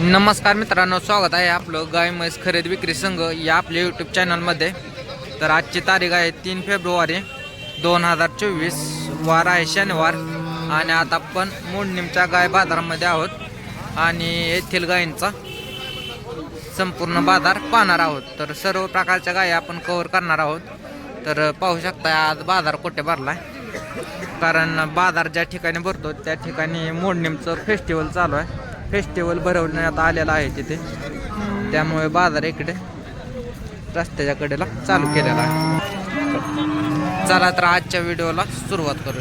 नमस्कार मित्रांनो स्वागत आहे आपलं गाय म्हैस खरेदी विक्री संघ या आपल्या यूट्यूब चॅनलमध्ये तर आजची तारीख आहे तीन फेब्रुवारी दोन हजार चोवीस. वार आहे शनिवार आणि आता आपण मोडणीमच्या गाय बाजारामध्ये आहोत आणि येथील गायींचा संपूर्ण बाजार पाहणार आहोत. तर सर्व प्रकारच्या गायी आपण कव्हर करणार आहोत. तर पाहू शकता आज बाजार कुठे भरला आहे कारण बाजार ज्या ठिकाणी भरतो त्या ठिकाणी मोडणीमचं फेस्टिवल चालू आहे. फेस्टिवल भरवण्यात आलेलं आहे तिथे. त्यामुळे बाजार इकडे रस्त्याच्या कडेला चालू केलेला आहे. चला तर आजच्या व्हिडिओला सुरुवात करू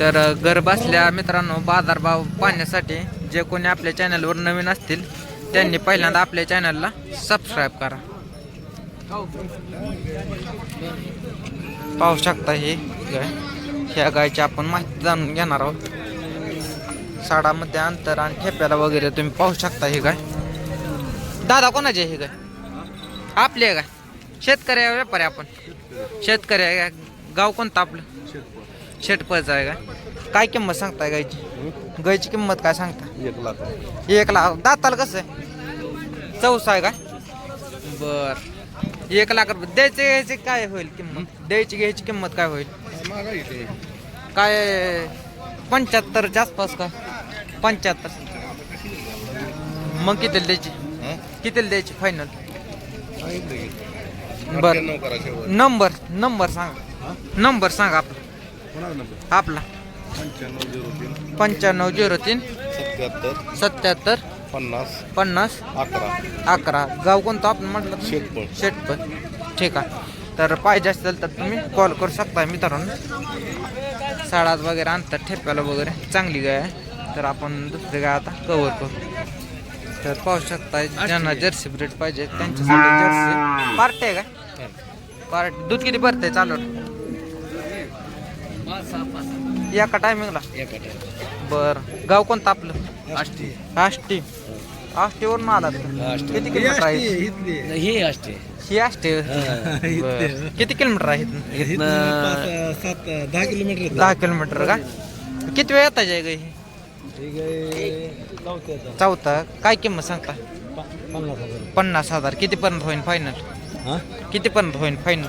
तर घर बसल्या मित्रांनो बाजारभाव पाहण्यासाठी जे कोणी आपल्या चॅनलवर नवीन असतील त्यांनी पहिल्यांदा आपल्या चॅनलला सबस्क्राईब करा. पाहू शकता ही गाय. ह्या गायची आपण माहिती जाणून घेणार आहोत. साडामध्ये अंतर आणि ठेप्याला वगैरे तुम्ही पाहू शकता ही गाय दादा कोणाची आहे ही गाय आपली आहे गाय शेतकरी आहे व्यापारी आपण. शेतकरी आहे का? गाव कोणतं आपलं? शेटपळचं आहे का काय किंमत सांगताय गायची गायची किंमत काय सांगता एक लाख एक लाख. दाताला कसं आहे? चौसा आहे का बर. एक लाख रुपये. द्यायचे घ्यायचे काय होईल किंमत? द्यायची घ्यायची किंमत काय होईल? काय पंच्याहत्तरच्या आसपास काय? पंच्याहत्तर. मग कितीला द्यायची? कितीला द्यायची फायनल बर. शेवट नंबर नंबर सांगा. नंबर सांगा आपला. नंबर? आपला. पंच्याण्णव झिरो तीन. पंच्याण्णव झिरो तीन. सत्याहत्तर. सत्याहत्तर. पन्नास. पन्नास. अकरा. अकरा. गाव कोणतं आपण म्हटलं? शेतपळ. शेटपळ ठीक आहे. तर पाहिजे असेल तर तुम्ही कॉल करू शकता मित्रांनो. साडात वगैरे आणतात ठेप्याला वगैरे. चांगली गाय आहे. तर आपण दुसरी गाय आता कवर करू. तर पाहू शकता ज्यांना जर्सी ब्रीड पाहिजे त्यांच्यासाठी जर्सी पार्टी आहे का? पार्ट दूध किती भरते चालू? एका टायमिंगला बर. गाव कोणतं आपलं? आष्टी. आष्टी. आष्टीवरून आलात का? किती किलोमीटर आहे? ही असते ही आष्टी. किती किलोमीटर आहे दहा किलोमीटर दहा किलोमीटर का? किती वेळ येता जाय ही चौथा. काय किंमत सांगता? पन्नास हजार. किती पर्यंत होईल फायनल किती पर्यंत होईल फायनल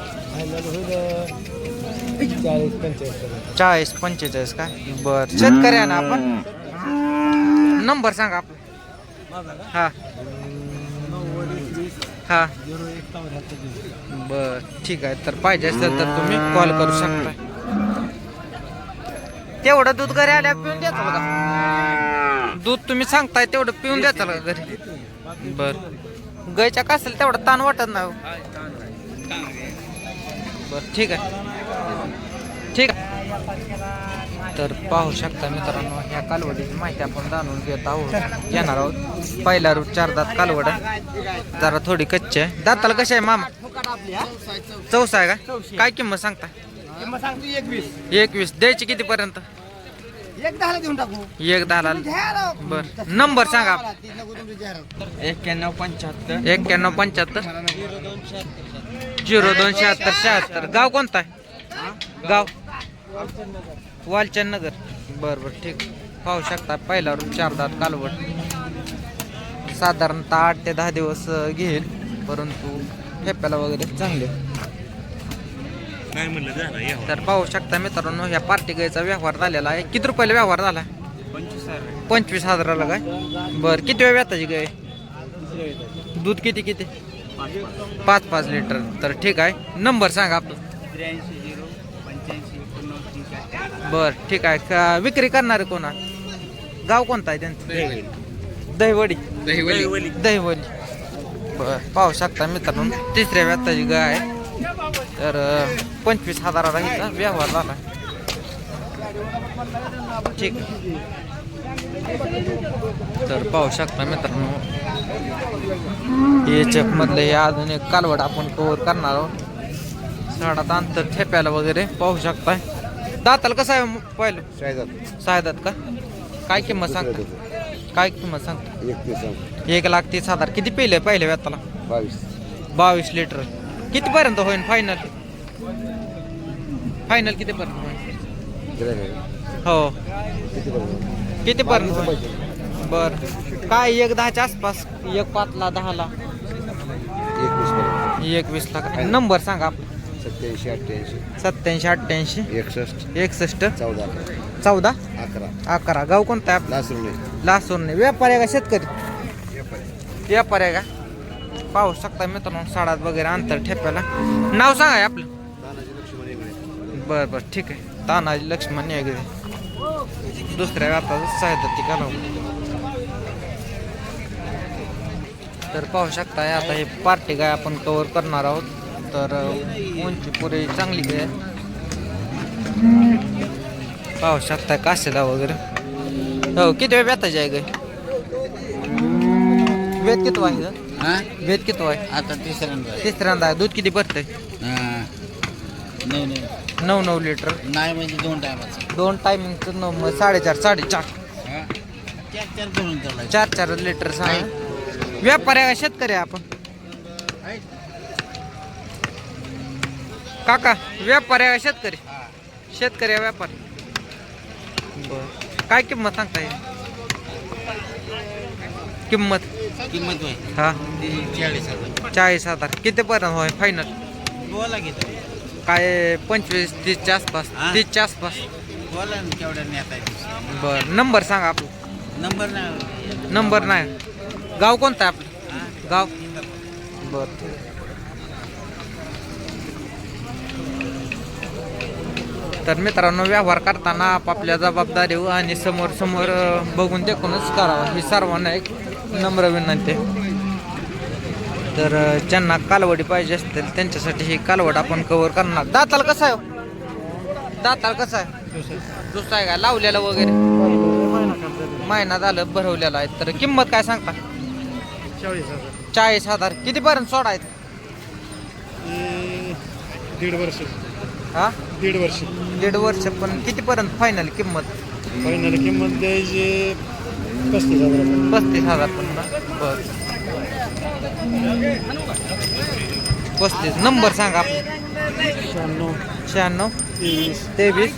चाळीस पंचेचाळीस का? बर. शेतकरी आहे ना आपण नंबर सांगा आपला. हा. हा. बर ठीक आहे. तर पाहिजे असेल तर तुम्ही कॉल करू शकता. तेवढं दूध घरी आल्या पिऊन देताल का दूध तुम्ही सांगताय तेवढं पिऊन देताल का घरी. बर. गायच्या का असेल तेवढं ताण वाटत नाही हो. बर ठीक आहे. ठीक आहे. तर पाहू शकता मित्रांनो ह्या कालवडीची माहिती आपण जाणून घेत आहोत. घेणार आहोत. पहिला रूट चार दात कालवड. जरा थोडी कच्ची आहे. दाताला कशी आहे मामा? चौसा आहे का? काय किंमत सांगता? एकवीस. द्यायची किती पर्यंत एक दहाला देऊन टाकू. एक दहाला. बर. नंबर सांगा. एक्क्याण्णव पंच्याहत्तर. एक्क्याण्णव पंच्याहत्तर. झिरो दोन शहात्तर. शहात्तर गाव कोणता आहे? गाव? वालचंद नगर बर बर. ठीक. पाहू शकता. पहिला रूम चार दात कालवड. साधारणतः आठ ते दहा दिवस घेईल. परंतु ठेप्याला वगैरे चांगले. म्हणलं तर पाहू शकता मित्रांनो ह्या पार्टी गायचा व्यवहार झालेला आहे. किती रुपयाला व्यवहार झाला? पंचवीस हजाराला काय? बर किती वेळ व्याताची गाय? दूध किती किती? पाच पाच. लिटर. तर ठीक आहे. नंबर सांगा आपला. त्र्याऐंशी झिरो पंच्याऐंशी एकोणनव्वद तीनशे बर ठीक आहे. का विक्री करणारे कोणा गाव कोणता आहे त्यांचं? दहिवडी. दहिवली दहिवली बर पाहू शकता मित्रांनो तिसऱ्या व्यक्ताची गाय. आहे तर पंचवीस हजाराला हिचा व्यवहार झाला. ठीक. तर पाहू शकता मित्रांनो एच मधलं हे अजून एक कालवड आपण कव्हर करणार आहोत. साडात अंतर ठेप्याला वगैरे पाहू शकताय. दाताला कसं आहे पहिलं? सायदात. का? काय किंमत सांगता? काय किंमत सांगता? एक लाख तीस हजार. किती पिले पहिले व्यताला? बावीस. बावीस लिटर. किती पर्यंत होईल फायनल फायनल किती पर्यंत होईल हो. किती पर्यंत होईल बर. काय एक दहाच्या आसपास? एक पाचला दहाला? एकवीस काय नंबर सांगा सत्याऐंशी अठ्ठ्याऐंशी सत्याऐंशी अठ्ठ्याऐंशी. एकसष्ट. एकसष्ट चौदा. चौदा अकरा. अकरा गाव कोणता लासरुणे लासूरने. व्यापारी आहे का शेतकरी? व्यापारी आहे का? पाहू शकता मित्रांनो साडात वगैरे अंतर ठेप्याला. नाव सांगा आपलं. बर बर ठीक आहे. तानाजी लक्ष्मण यागरे दुसऱ्या व्यापाराचं सहायता ती घालव तर पाहू शकता आता हे पार्टी गाय आपण कव्हर करणार आहोत. तर उंची पुरे चांगली गाय आहे. पाहू शकता काशीला वगैरे. हो किती वेळ व्यताची आहे गाय वेद किती आहे गं? हा? वेद किती आहे आता तिसऱ्यांदा आहे. तिसऱ्यांदा आहे. दूध किती भरतंय? हा. नाही नाही नऊ नऊ लिटर. नाही म्हणजे दोन टायमाचं. दोन टायमिंगचं नऊ मग साडेचार साडेचार. हा? चार चार लिटर सांगा व्यापारी आहे का शेतकरी आहे आपण? काका व्यापारी आहे का शेतकरी? शेतकरी आहे व्यापार. बर. काय किंमत सांगताय किंमत? किंमत होय. हा. चाळीस हजार. चाळीस हजार. किती पर्यंत होय? फायनल बोला घेतो काय पंचवीस तीसच्या आसपास? हा? तीसच्या आसपास. बोला ना केवढ्या नेता बर. नंबर सांगा आपला. नंबर नाही नंबर नाही. गाव कोणतं आहे आपलं? हा? गाव? बर. तर मित्रांनो व्यवहार करताना आपापल्या जबाबदारी आणि समोर समोर अं, बघून देखूनच करावा ही सर्वांना एक नम्र विनंती. तर ज्यांना कालवडी पाहिजे असतील त्यांच्यासाठी ही कालवड आपण कव्हर करणार. दाताल कसं आहे हो? दाताल कसं आहे? दुसरा आहे का? लावलेलं वगैरे. महिना झालं भरवलेला आहे. तर किंमत काय सांगता? चाळीस हजार. कितीपर्यंत सोडायचं? दीड वर्ष. हा? दीड वर्ष. दीड वर्ष. पण कितीपर्यंत फायनल किंमत? फायनल किंमत द्यायची पस्तीस हजार पस्तीस हजार पण पस्तीस. नंबर सांगा शहाण्णव. शहाण्णव. तेवीस. तेवीस.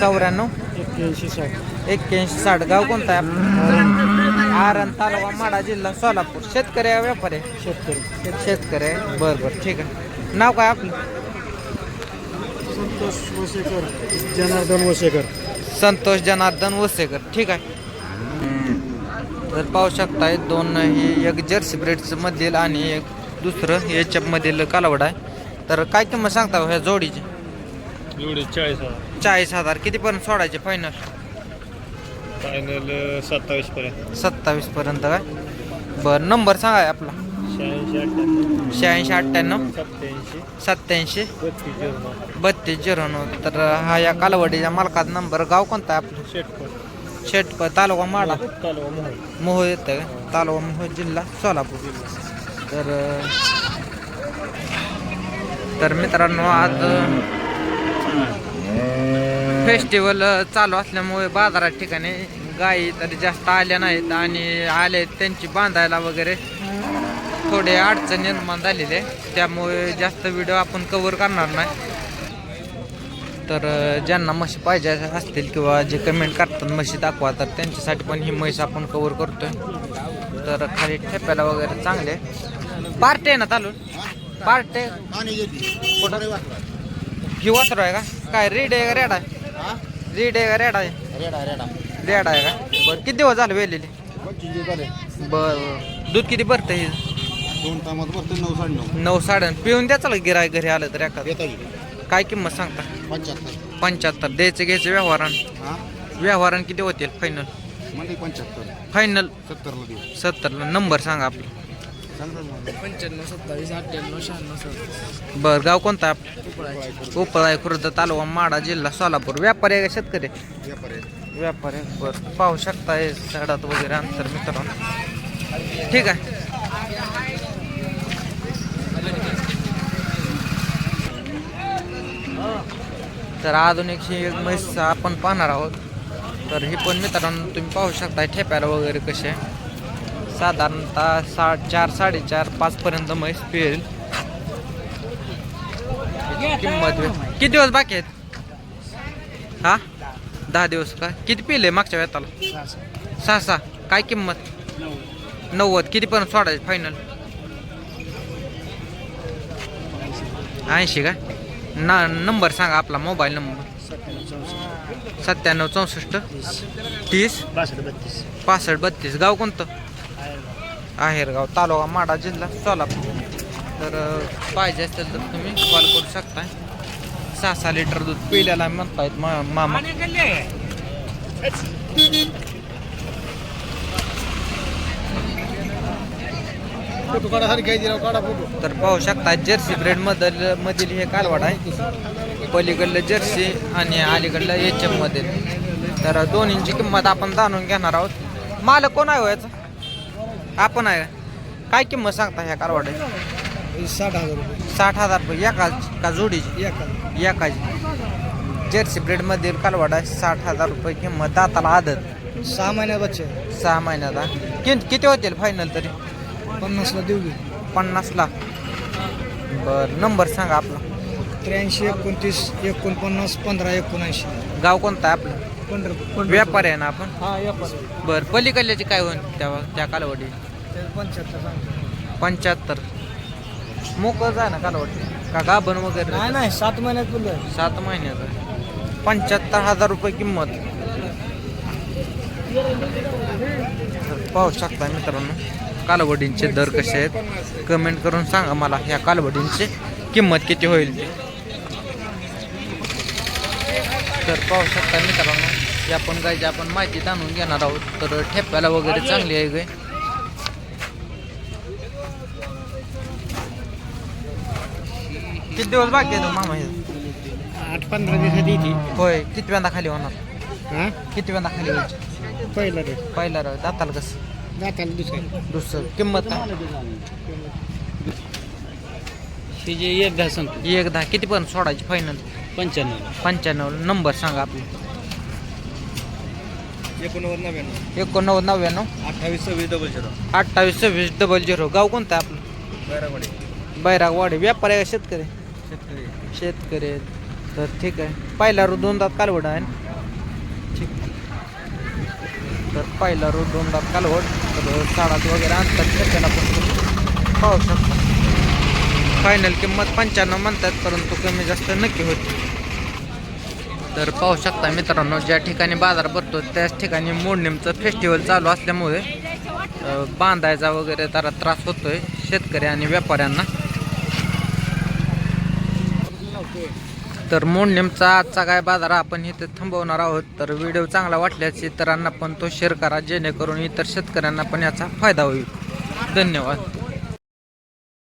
चौऱ्याण्णव. एक्क्याऐंशी साठ. एक्क्याऐंशी साठ. गाव कोणता आहे आरण. तालुका माडा जिल्हा सोलापूर. शेतकरी आहे व्यापारी आहे? शेतकरी. शेतकरी आहे. बरं बरं. ठीक आहे. नाव काय आपलं? संतोष वसेकर. जनार्दन वसेकर. संतोष जनार्दन वसेकर. ठीक आहे. तर पाहू शकताय दोन ही एक जर्सी ब्रेडचं मधील आणि एक दुसरं एच मधील कालवड आहे. तर काय किंमत सांगता हो ह्या जोडीची? एवढे चाळीस हजार. चाळीस हजार. कितीपर्यंत सोडायचे फायनल फायनल सत्तावीस पर्यंत. सत्तावीस पर्यंत काय? बरं नंबर सांगा आपला. शहाऐंशी अठ्ठ्याण्णव. शहाऐंशी अठ्ठ्याण्णव. सत्याऐंशी सत्याऐंशी बत्तीस झिरो नऊ. तर हा या कालवडीच्या मालकाचा नंबर गाव कोणता आहे आपलं? शेटकर शेट तालुका माडा मोहोळ येतं का? तालुका मोहोळ जिल्हा सोलापूर. तर तर मित्रांनो आज फेस्टिवल चालू असल्यामुळे बाजारात ठिकाणी गायी तर जास्त आल्या नाहीत आणि आले त्यांची बांधायला वगैरे. थोडे अडचण निर्माण झालेले त्यामुळे जास्त व्हिडिओ आपण कवर करणार नाही. तर ज्यांना म्हशी पाहिजे असतील किंवा जे कमेंट करतात म्हशी दाखवा तर त्यांच्यासाठी पण ही म्हैस आपण कवर करतोय. तर खाली ठेप्याला वगैरे चांगले. पार्टे आहे ना चालू पार्टे? कुठं? ही वासरू आहे का? काय रेड आहे का रेड आहे? रेड आहे का रेड आहे? रेडा आहे का? बरं किती दिवस झाले वेलेले? बरं बरं. दूध किती भरतं हे दोन टायमात बसतो नऊ साडे नऊ. नऊ साडे पिऊन द्या चला गिराय घरी आलं तर एखादं. काय किंमत सांगता? पंच्याहत्तर. पंच्याहत्तर. द्यायचं घ्यायचं व्यवहारान? हा? व्यवहारान किती होतील? फायनल म्हणजे पंच्याहत्तर. फायनल सत्तरला देऊ. सत्तरला. नंबर सांगा आपला. सांगा पंच्याण्णव सत्तावीस अठ्ठ्याण्णव शहाण्णव सत्तावीस. बरं गाव कोणता उपळाय खुर्द तालुका माडा जिल्हा सोलापूर. व्यापारी आहे का शेतकरी? व्यापारी व्यापारी आहे. बरं. पाहू शकता हे सडात वगैरे अंतर मित्रांनो. ठीक आहे. तर आधुनिक ही एक म्हैस आपण पाहणार आहोत. तर ही पण मित्रांनो तुम्ही पाहू शकता ठेप्याला वगैरे कसे. साधारणतः सा चार साडेचार पाचपर्यंत म्हैस पिळेल. किंमत किती दिवस बाकी आहेत? हा? दहा दिवस का? किती पिले मागच्या वेताला सहा सहा. काय किंमत? नव्वद. कितीपर्यंत सोडायची फायनल ऐंशी का? ना नंबर सांगा आपला मोबाईल नंबर. सत्त्याण्णव चौसष्ट. तीस. बत्तीस पासष्ट बत्तीस. गाव कोणतं? आहेरगाव तालुका माडा जिल्हा सोलापूर. तर पाहिजे असेल तर तुम्ही कॉल करू शकताय. सहा सहा लिटर दूध पिल्याला म्हणतायत मा मामा. फोटो काढा सारखी आहे राव काढा फोटो. तर पाहू शकता जर्सी ब्रेड मधील मधील हे कालवाड आहे. पलीकडलं जर्सी आणि अलीकडलं एच एम मधील. तर दोन्हींची किंमत आपण जाणून घेणार आहोत. मालक कोण आहे हो याचा? आपण आहे? काय किंमत सांगता ह्या कालवाड्याची साठ हजार रुपये. साठ हजार रुपये. एका का जोडीची? एका. एकाची. जर्सी ब्रेड मधील कालवाड आहे. साठ हजार रुपये किंमत. दाताला आदत. सहा महिन्यात बच्चे सहा महिन्याचा किती होतील फायनल तरी? पन्नासला देऊ घे. पन्नासला बर नंबर सांगा आपला. त्र्याऐंशी एकोणतीस एकोणपन्नास पंधरा एकोणऐंशी. गाव कोणतं आहे आपलं? पंढरपूर. व्यापारी आहे ना आपण? हा या पण बर पलीकडल्याची काय होईल त्या त्या कालवडी? पंच्याहत्तर सांगतो. पंच्याहत्तर. मोकळ जा ना कालवडी. का गाभण वगैरे? नाही नाही सात महिन्यात बोललं. सात महिन्याचं पंच्याहत्तर हजार रुपये किंमत. तर पाहू शकता मित्रांनो. कालवडींचे दर कसे आहेत? कमेंट करून सांगा मला. ह्या कालवडींची किंमत किती होईल ती? तर पाहू शकता मित्रांनो या आपण गायची आपण माहिती जाणून घेणार आहोत तर ठेप्याला वगैरे चांगली आहे गाय किती दिवस बाकी आहे मामा आठ पंधरा दिवसात येते. होय किती वेळा खाली होणार? हा? किती वेळा खाली व्हायची पहिला रे पहिला राव दाताला कसं? जाताना दुसऱ्या दुसरं. किंमत काय? हे जे एक दहा सांगतो. एक दहा किती पण सोडायची फायनल पंच्याण्णव. पंच्याण्णव. नंबर सांगा आपला. एकोणनव्वद नव्याण्णव. एकोणनव्वद नव्याण्णव. अठ्ठावीस सव्वीस डबल झिरो अठ्ठावीस सव्वीस डबल झिरो गाव कोणतं आहे आपलं? बैरागवाडी. बैरागवाडी. व्यापारी आहे का शेतकरी? शेतकरी. शेतकरी आहेत. तर ठीक आहे. पहिला रो दोन दात कालवड आहे तर पहिला रोड दोन कालवड. तर साडात वगैरे आणतात त्याला पण तुम्ही पाहू शकता. फायनल किंमत पंच्याण्णव म्हणतात परंतु कमी जास्त नक्की होते तर पाहू शकता मित्रांनो ज्या ठिकाणी बाजार भरतो त्याच ठिकाणी मोडणीमचं फेस्टिवल चालू असल्यामुळे बांधायचा वगैरे जरा त्रास होतोय शेतकरी आणि व्यापाऱ्यांना. तर मोडणीमचा आजचा काय बाजार आपण इथे थांबवणार आहोत. तर व्हिडिओ चांगला वाटल्यास इतरांना पण तो शेअर करा जेणेकरून इतर शेतकऱ्यांना पण याचा फायदा होईल. धन्यवाद.